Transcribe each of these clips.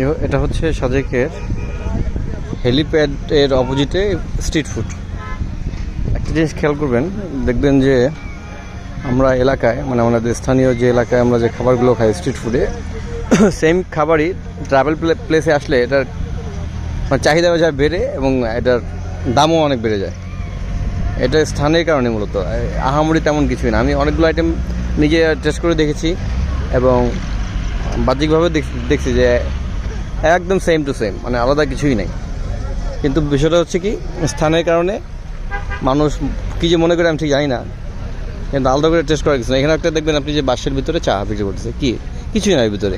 এটা হচ্ছে সাজেকের হেলিপ্যাড এর অপোজিটে স্ট্রিট ফুড। একটা জিনিস খেয়াল করবেন, দেখবেন যে আমরা এলাকায় মানে আমাদের স্থানীয় যে এলাকায় আমরা যে খাবারগুলো খাই স্ট্রিট ফুডে, সেম খাবারই ট্রাভেল প্লেসে আসলে এটার মানে চাহিদা যায় বেড়ে এবং এটার দামও অনেক বেড়ে যায়। এটা স্থানের কারণে মূলত আহামরি তেমন কিছুই না। আমি অনেকগুলো আইটেম নিজে টেস্ট করে দেখেছি এবং বাহ্যিকভাবে দেখ- দেখছি যে একদম সেম টু সেম মানে আলাদা কিছুই নেই। কিন্তু বিষয়টা হচ্ছে কি, স্থানের কারণে মানুষ, কী যে মনে করে আমি ঠিক জানি না, কিন্তু আলাদা করে টেস্ট করা কিছু না এখানে একটা দেখবেন আপনি যে বাসের ভিতরে চা বিক্রি করতেছে কি? কিছুই নাই ভিতরে।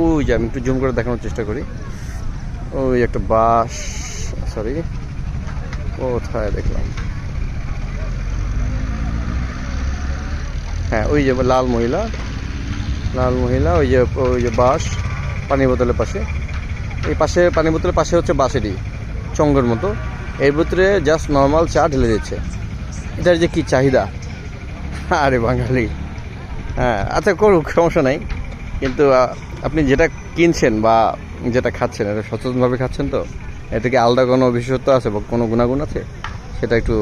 ওই যে আমি একটু জুম করে দেখানোর চেষ্টা করি। ওই একটা বাস সরি কোথায় দেখলাম? হ্যাঁ ওই যে লাল মহিলা লাল মহিলা, ওই যে ওই যে বাস পানি বোতলের পাশে। এই পাশে পানি বোতলের পাশে হচ্ছে বাসেরই চঙ্গের মতো। এর ভিতরে জাস্ট নর্মাল চা ঢেলে দিচ্ছে। এটার যে কি চাহিদা? আরে বাঙালি। হ্যাঁ আচ্ছা করুক, সমস্যা নাই। কিন্তু আপনি যেটা কিনছেন বা যেটা খাচ্ছেন, এটা সচেতনভাবে খাচ্ছেন তো? এটা কি আলাদা কোনো বিশেষত্ব আছে বা কোনো গুণাগুণ আছে? সেটা একটু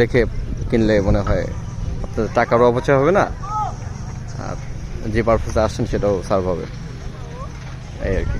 দেখে কিনলে মনে হয় আপনার টাকারও অপচয় হবে না? আর যে পারপাসে আসছেন সেটাও সার্ভ হবে। এই আর কি।